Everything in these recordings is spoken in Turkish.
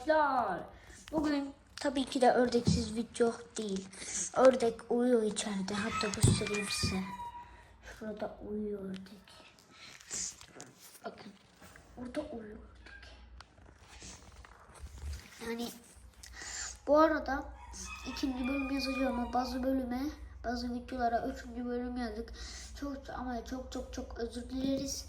arkadaşlar. Bugün tabii ki de ördeksiz video değil. Ördek uyuyor içeride. Hatta göstereyim size. Şurada uyuyor ördek. Bakın. Orada uyuyor ördek. Yani bu arada ikinci bölüm yazacağım ama bazı bölüme bazı videolara üçüncü bölüm yazdık. Çok ama çok çok çok özür dileriz.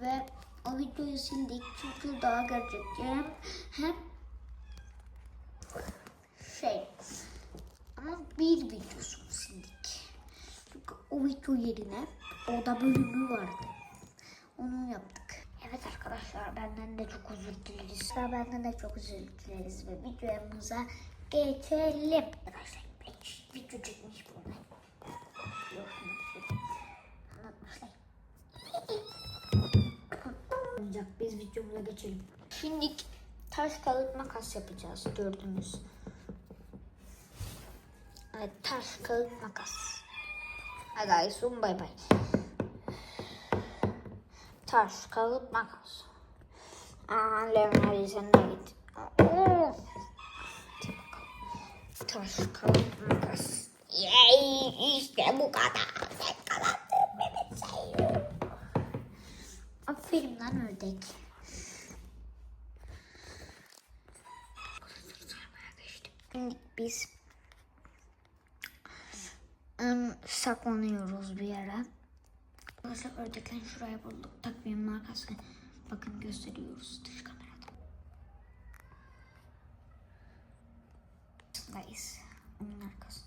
Ve o videoyu sildik çünkü daha gerçekçi hem, şey ama bir videosunu sildik. Çünkü o video yerine orada bölümü vardı. Onu yaptık. Evet arkadaşlar benden de çok özür dileriz. Benden de çok özür dileriz ve videomuza geçelim. Arkadaşlar videomuza geçelim. Şimdi taş kağıt makas yapacağız gördünüz. Evet taş kağıt makas. Hadi Aysun bay bay. Taş, kağıt, makas. Aa, Leon hadi sen de git. Bakalım. Taş, kağıt, makas. Yay, işte bu kadar. Ne kadar Mehmet sayıyor. Aferin lan ördek. Biz ım, saklanıyoruz bir yere. Arkadaşlar ördekten şuraya bulduk. Takvim markası. Bakın gösteriyoruz dış kamerada. Arkasındayız. Onun arkasında.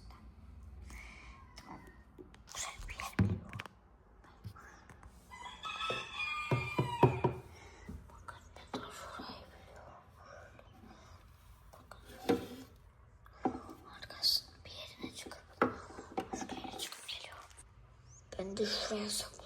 дешесок.